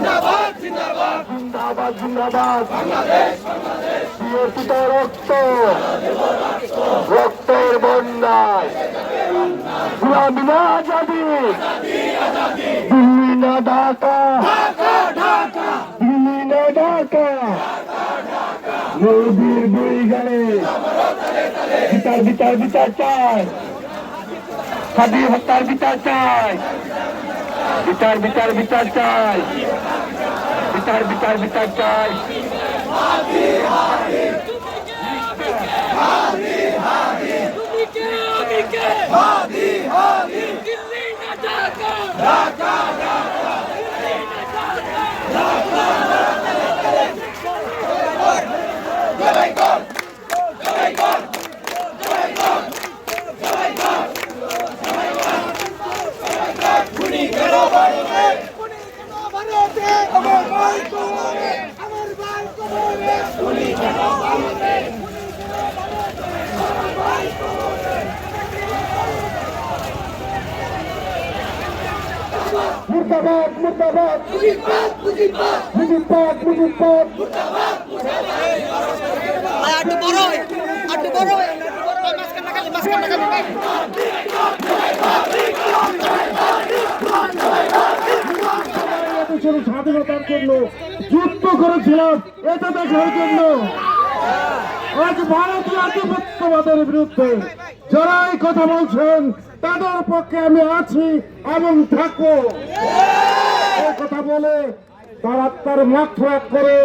জিন্দাবাদ জিন্দাবাদ। বিরোধিত রক্ত। রক্তের বন্যায়। গুলামি না আজাদি। দিল্লি না ঢাকা। দিল্লি না ঢাকা। নদীর বই গেলে বিচার বিচার বিচার চাই। স্বাধীন হত্যার বিচার চাই। বিচার বিচার বিচার চাই। বিচার বিচার বিচার চাই ঢাকা ঢাকা ঢাকা দিল্লি না ঢাকা মুর্দাবাদ মুর্দাবাদ। মুজিবাদ মুজিবাদ মুজিবাদ মুজিবাদ ভাই আটটু বড় বড় স্বাধীনতার জন্য যুদ্ধ করেছিলাম এটা দেখার জন্য। আজ ভারতীয় আধিপত্যবাদের বিরুদ্ধে যারা এই কথা বলছেন তাদের পক্ষে আমি আছি এবং থাকব। কথা বলে তারা তার মাত্রা করে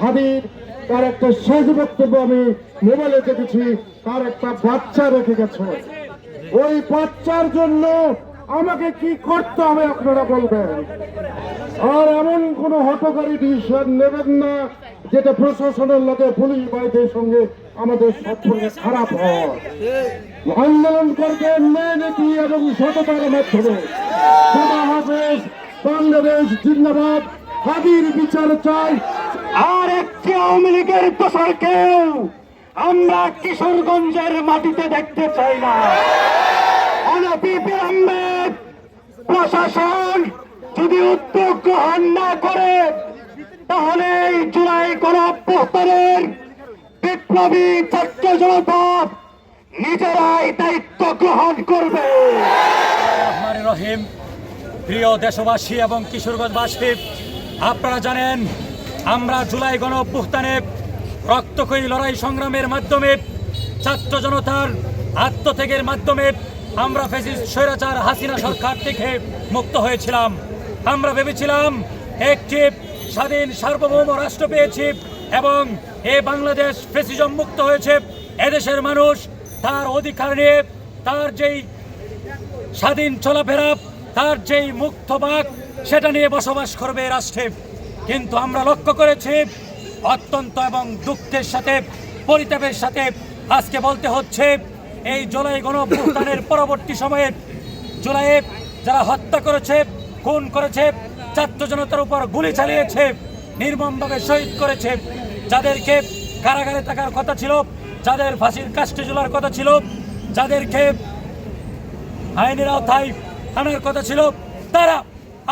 হাদির তার একটা শেষ বক্তব্য আমি মোবাইলে দেখেছি, তার একটা বাচ্চা রেখে গেছে। ওই বাচ্চার জন্য আমাকে কি করতে হবে আপনারা বলবেন? আর এমন কোন হটকারী ডিসিশন নেবেন না, যেটা প্রশাসনের লোকে, পুলিশ বাহিনীর সঙ্গে আমাদের সম্পর্কে খারাপ হয়। আন্দোলন করবেন নীতি এবং সততার মাধ্যমে। হাফেজ বাংলাদেশ জিন্দাবাদ হাদির বিচার চাই। আর একটি আওয়ামী লীগের কেউ আমরা কিশোরগঞ্জের মাটিতে দেখতে চাই না। প্রশাসন যদি উদ্যোগ গ্রহণ না করে, তাহলে জুলাই গণঅভ্যুত্থানের বিপ্লবী ছাত্র জনতা নিজেরাই দায়িত্ব গ্রহণ করবে। রহিম, প্রিয় দেশবাসী এবং কিশোরগঞ্জবাসী, আপনারা জানেন, আমরা জুলাই গণ অভ্যুত্থানে রক্তক্ষয়ী লড়াই সংগ্রামের মাধ্যমে, ছাত্র জনতার আত্মত্যাগের মাধ্যমে আমরা ফেসিস্ট স্বৈরাচার হাসিনা সরকার থেকে মুক্ত হয়েছিলাম। আমরা ভেবেছিলাম, একটি স্বাধীন সার্বভৌম রাষ্ট্র পেয়েছি। এবং এ বাংলাদেশ ফেসিজম মুক্ত হয়েছে, এদেশের মানুষ তার অধিকার নিয়ে, তার যেই স্বাধীন চলাফেরা, তার যেই মুক্ত বাক, সেটা নিয়ে বসবাস করবে রাষ্ট্রে। কিন্তু আমরা লক্ষ্য করেছি, অত্যন্ত এবং দুঃখের সাথে, পরিতাপের সাথে আজকে বলতে হচ্ছে, এই জুলাই গণঅভ্যুত্থানের পরবর্তী সময়ে জুলাইয়ে যারা হত্যা করেছে, খুন করেছে, ছাত্র জনতার উপর গুলি চালিয়েছে নির্মমভাবে শহীদ করেছে, যাদেরকে কারাগারে থাকার কথা ছিল, যাদের ফাঁসির কাস্টে ঝুলার কথা ছিল, যাদেরকে আইনের আওতায় আনার কথা ছিল, তারা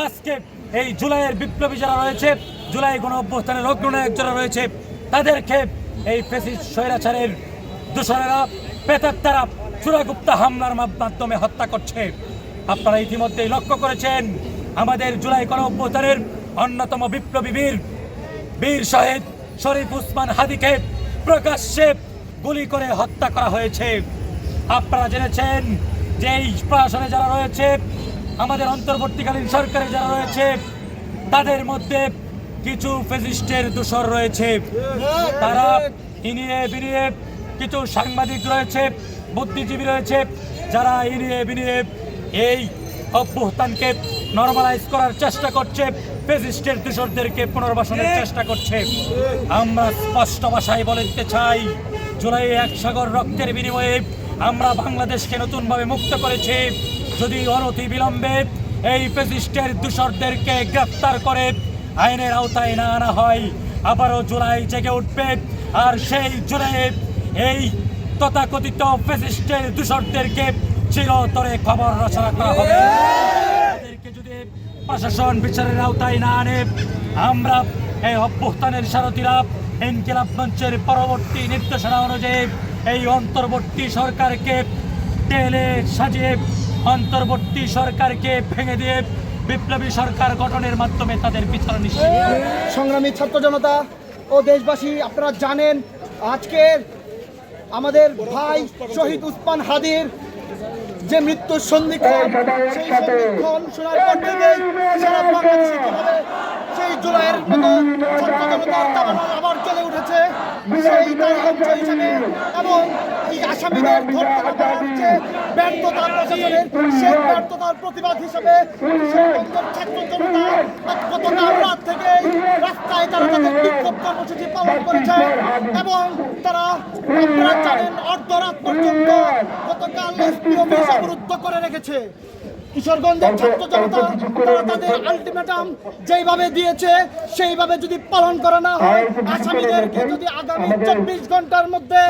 আজকে এই জুলাইয়ের বিপ্লবী যারা রয়েছে, জুলাই গণ অভ্যস্থানের অগ্রনায়ক যারা রয়েছে, তাদেরকে এই ফেসিস স্বৈরাচারের দূষণেরা তারা চূড়াগুপ্তা হামলার মাধ্যমে হত্যা করছে। আপনারা ইতিমধ্যেই লক্ষ্য করেছেন, আমাদের জুলাই গণ অভ্যুত্থানের অন্যতম বিপ্লবী বীর বীর শহীদ শরীফ উসমান হাদিকে প্রকাশ্যে গুলি করে হত্যা করা হয়েছে। আপনারা জেনেছেন যে এই প্রশাসনে যারা রয়েছে, আমাদের অন্তর্বর্তীকালীন সরকারে যারা রয়েছে, তাদের মধ্যে কিছু ফেসিস্টের দূষর রয়েছে। তারা ইনিয়ে বিনিয়ে কিছু সাংবাদিক রয়েছে, বুদ্ধিজীবী রয়েছে, যারা ইনিয়ে বিনিয়ে এই অভ্যুত্থানকে নর্মালাইজ করার চেষ্টা করছে। ফেসিস্টের দূষরদেরকে পুনর্বাসনের চেষ্টা করছে। আমরা স্পষ্ট ভাষায় বলে দিতে চাই জুলাই এক সাগর রক্তের বিনিময়ে আমরা বাংলাদেশকে নতুনভাবে মুক্ত করেছি। যদি অনতি বিলম্বে এই ফেসিস্টের দূষরদেরকে গ্রেফতার করে আইনের আওতায় না আনা হয়, আবারও জুলাই জেগে উঠবে। আর সেই জুলাই এই তথাকথিত ফেসিস্টের দূষরদেরকে চিরতরে খবর রচনা করা হবে। প্রশাসন বিচারের আওতায় না আনে। আমরা এই অভ্যুত্থানের সারথীরা ইনকিলাব মঞ্চের পরবর্তী নির্দেশনা অনুযায়ী এই অন্তর্বর্তী সরকারকে টেলে সাজিয়ে, অন্তর্বর্তী সরকারকে ভেঙে দিয়ে বিপ্লবী সরকার গঠনের মাধ্যমে তাদের বিচার নিশ্চিত। সংগ্রামী ছাত্র জনতা ও দেশবাসী, আপনারা জানেন আজকের আমাদের ভাই শহীদ উসমান হাদির যে মৃত্যুর সন্ধিক্ষণ সেই সন্ধিক্ষণ শোনার পর থেকে সারা বাংলাদেশে জুলাইয়ের মতো আবার চলে উঠেছে সেই তার অংশ এবং এই আসামিদের ধরতে হচ্ছে ব্যর্থতা প্রশাসনের সেই ব্যর্থতার প্রতিবাদ হিসেবে ছাত্র গতকাল রাত থেকে রাস্তায় তারা তাদের বিক্ষোভ কর্মসূচি পালন করেছে এবং তারা আপনারা জানেন অর্ধরাত পর্যন্ত গতকাল অবরুদ্ধ করে রেখেছে। কিশোরগঞ্জের ছাত্র জনতা তারা তাদের আলটিমেটাম যেইভাবে দিয়েছে সেইভাবে যদি পালন করা না হয় আসামিদেরকে যদি আগামী চব্বিশ ঘণ্টার মধ্যে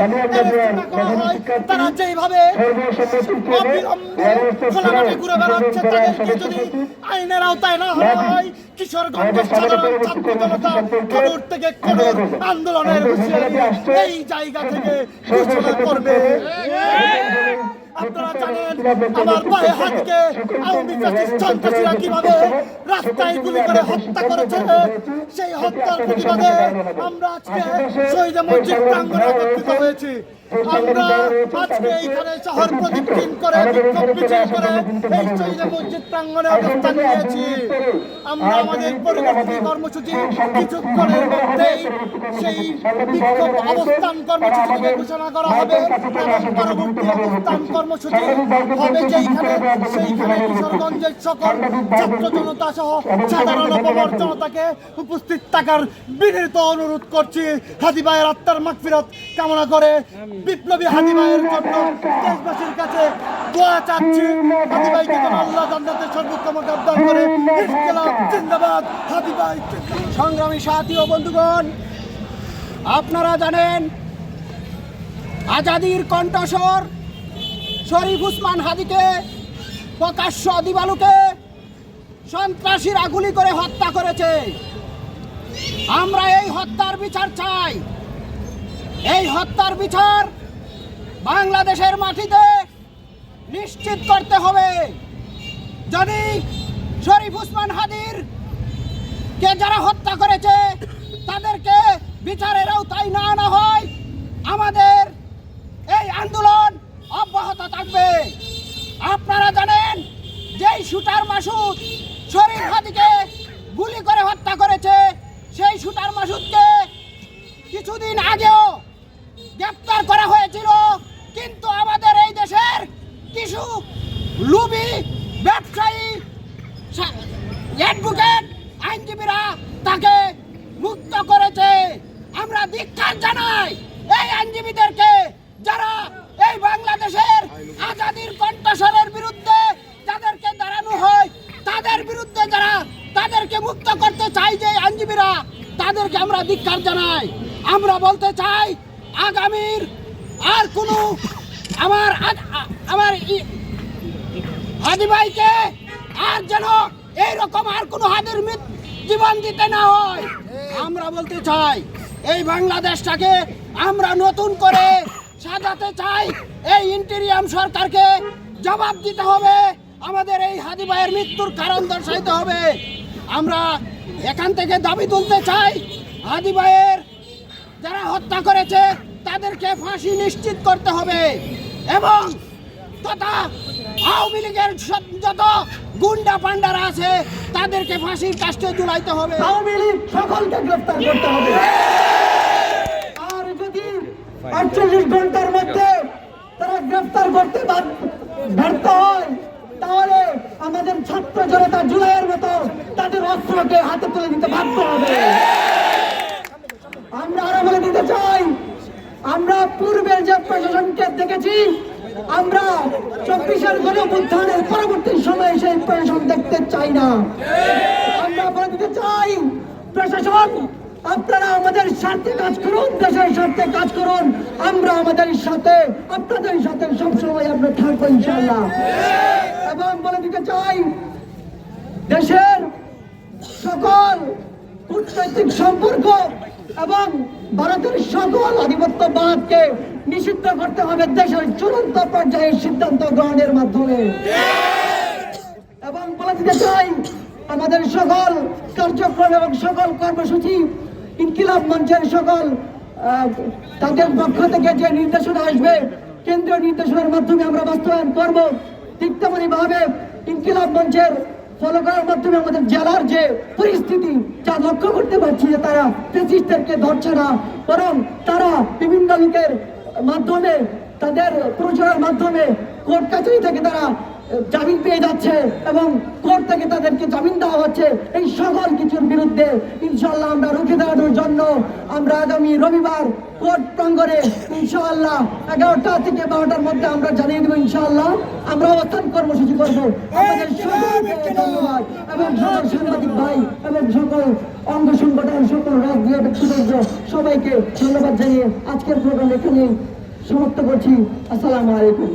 করা হয় তারা যেইভাবে অবিলম্বে ঘুরে বেড়াচ্ছে তাদেরকে যদি আইনের আওতায় না হওয়া হয় কিশোরগঞ্জের সাধারণ ছাত্র জনতা কঠোর থেকে কঠোর আন্দোলনের এই জায়গা থেকে ঘোষণা করবে। আপনারা জানেন আমার পায়ে হাতকে আওয়ামী ফ্যাসিস্ট সন্ত্রাসীরা কীভাবে রাস্তায় গুলি করে হত্যা করেছে? সেই হত্যার প্রতিবাদে আমরা আজকে শহীদ মসজিদ প্রাঙ্গণে একত্রিত হয়েছি। আমরা আজকে এইখানে শহর করে, বিক্ষোভ মিছিল করে এই শহীদ মসজিদ প্রাঙ্গণে অবস্থান নিয়েছি। আমরা আমাদের পরবর্তী কর্মসূচি কিছুক্ষণের মধ্যেই সেই বিক্ষোভ অবস্থান কর্মসূচিকে ঘোষণা করা হবে। এবং পরবর্তী অবস্থান কর্মসূচি হবে সেইখানে কিশোরগঞ্জের সকল ছাত্র জনতা সহ সাধারণ জনতাকে উপস্থিত থাকার বিনীত অনুরোধ করছি। হাদি ভাইয়ের আত্মার মাগফিরাত কামনা করে বিপ্লবী হাদি ভাইয়ের জন্য দেশবাসীর কাছে দোয়া চাচ্ছি। হাদি ভাইকে যেন আল্লাহ জান্নাতের সর্বোত্তম গাদ্দার করে। জিন্দাবাদ হাদি ভাই। সংগ্রামী সাথী ও বন্ধুগণ, আপনারা জানেন, আজাদির কণ্ঠস্বর শরীফ উসমান হাদিকে, প্রকাশ্য দিবালুকে সন্ত্রাসীরা গুলি করে হত্যা করেছে। আমরা এই হত্যার বিচার চাই। এই হত্যার বিচার বাংলাদেশের মাটিতে নিশ্চিত করতে হবে। যদি শরীফ উসমান হাদির কে যারা হত্যা করেছে, তাদেরকে বিচারের আওতায় না আনা হয়, আমাদের এই আন্দোলন অব্যাহত থাকবে। আপনারা জানেন, যেই শুটার মাসুদ শরীর হাদিকে গুলি করে হত্যা করেছে, সেই শুটার মাসুদকে কিছুদিন আগেও গ্রেপ্তার করা হয়েছিল। কিন্তু আমাদের এই দেশের কিছু লুবি ব্যবসায়ী, অ্যাডভোকেট, আইনজীবীরা তাকে মুক্ত করেছে। আমরা ধিক্কার জানাই এই আইনজীবীদেরকে যারা এই বাংলাদেশের আজাদির কণ্ঠস্বরের বিরুদ্ধে যাদেরকে দাঁড়ানো হয়, তাদের বিরুদ্ধে যারা তাদেরকে মুক্ত করতে চাই যে আইনজীবীরা, তাদেরকে আমরা ধিক্কার জানাই। আমরা বলতে চাই আগামীর আর কোনো আমার আমার হাদি ভাইকে আর যেন এইরকম আর কোনো হাদির জীবন দিতে না হয়। আমরা বলতে চাই, এই বাংলাদেশটাকে আমরা নতুন করে সাজাতে চাই। এই ইন্টেরিয়াম সরকারকে জবাব দিতে হবে। আমাদের এই হাদি ভাইয়ের মৃত্যুর কারণ দর্শাইতে হবে। আমরা এখান থেকে দাবি তুলতে চাই হাদি ভাইয়ের যারা হত্যা করেছে, তাদেরকে ফাঁসি নিশ্চিত করতে হবে। এবং তথা আওয়ামী লীগের যত গুন্ডা পান্ডারা আছে, তাদেরকে ফাঁসির কাস্টে ঝুলাইতে হবে। আওয়ামী লীগ সকলকে গ্রেফতার করতে হবে। আর যদি আটচল্লিশ ঘণ্টার মধ্যে তারা গ্রেফতার করতে ব্যর্থ হয়, তাহলে আমাদের ছাত্র জনতা জুলাইয়ের মতো তাদের অস্ত্রকে হাতে তুলে দিতে বাধ্য হবে। আমরা আরও বলে দিতে চাই, আমরা পূর্বের যে প্রশাসনকে দেখেছি, আমরা চব্বিশের গণপুত্থানের পরবর্তী সময়ে সেই প্রশাসন দেখতে চাই না। আমরা বলে দিতে চাই, প্রশাসন, আপনারা আমাদের স্বার্থে কাজ করুন, দেশের স্বার্থে কাজ করুন, আমরা আমাদের সাথে, আপনাদের সাথে সবসময় আমরা থাকব ইনশাল্লাহ এবং বলে দিতে চাই, দেশের সকল কূটনৈতিক সম্পর্ক এবং ভারতের সকল আধিপত্যবাদকে নিষিদ্ধ করতে হবে দেশের চূড়ান্ত পর্যায়ে সিদ্ধান্ত গ্রহণের মাধ্যমে। এবং বলে দিতে চাই, আমাদের সকল কার্যক্রম এবং সকল কর্মসূচি ইনকিলাব মঞ্চের সকল তাদের পক্ষ থেকে যে নির্দেশনা আসবে, কেন্দ্রীয় নির্দেশনার মাধ্যমে আমরা বাস্তবায়ন করব। ঠিক ভাবে ইনকিলাব মঞ্চের ফলো করার মাধ্যমে আমাদের জেলার যে পরিস্থিতি, যা লক্ষ্য করতে পারছি যে তারা ধরছে না, বরং তারা বিভিন্ন লোকের মাধ্যমে, তাদের প্রচারের মাধ্যমে কোর্ট কাছারি থেকে তারা জামিন পেয়ে যাচ্ছে এবং কোর্ট থেকে তাদেরকে জামিন দেওয়া হচ্ছে। এই সকল কিছুর বিরুদ্ধে ইনশাল্লাহ আমরা রুখে জন্য আমরা আগামী রবিবার কোর্ট প্রাঙ্গণে, ইনশাআল্লাহ এগারোটা থেকে বারোটার মধ্যে আমরা জানিয়ে দেবো, ইনশাআল্লাহ আমরা অবস্থান কর্মসূচি করব। আমাদের ধন্যবাদ। এবং সাংবাদিক ভাই এবং সকল অঙ্গ সংগঠন, সকল রাজনীতি ব্যক্তিবর্গ, সবাইকে ধন্যবাদ জানিয়ে আজকের প্রোগ্রাম এখানেই সমাপ্ত করছি। আসসালামু আলাইকুম।